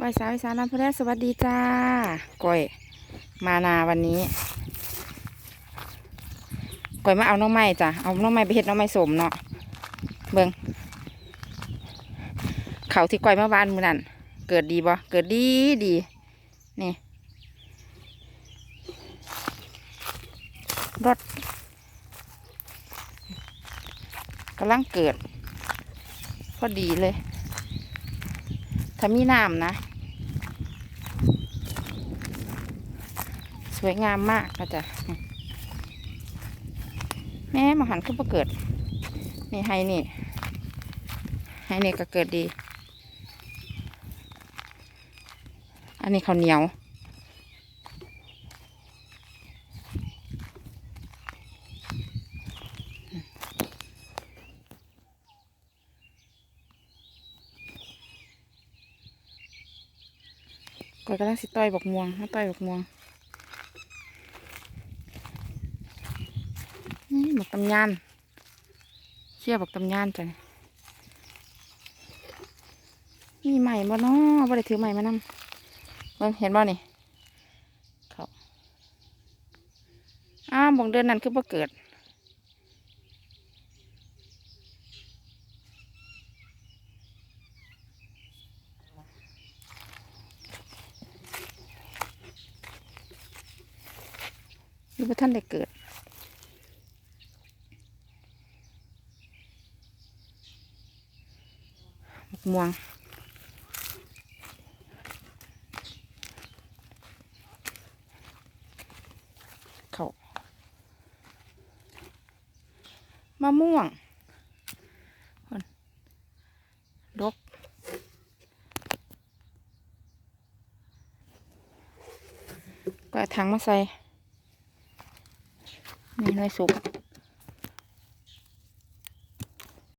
ก้อยสาวสานน้ำพระสวัสดีจ้าก้อยมานาวันนี้ก้อยมาเอาน้องไม้จ้ะเอาน้องไม้ไปเฮ็ดน้องไม้สมเนาะเบิงเขาที่ก้อยเมื่อวานมือนั้นเกิดดีบ่เกิดดีดีนี่รถกำลังเกิด พอดีเลย ถ้ามีน้ำนะ สวยงามมากนะจ๊ะแม่มาหันขึ้นมาเกิด นี่ไฮนี่ไฮนี่ก็เกิดดี อันนี้ข้าวเหนียว ก็กำลังสิต้อยบอกม่วงมาต้อยบอกม่วงนี่บอกตำยานเชี่ยบอกตำยานจ้ะมีใหม่บ่เนาะบ่ได้ถือใหม่มานำเบิ่งเห็นบ่นี่เขาอ้าวบงเดือนนั้นคือบ่เกิด หรือว่าท่านได้เกิดมะม่วงเขามะม่วงดกก็ถังมาใส่ นี่หน่วยสุก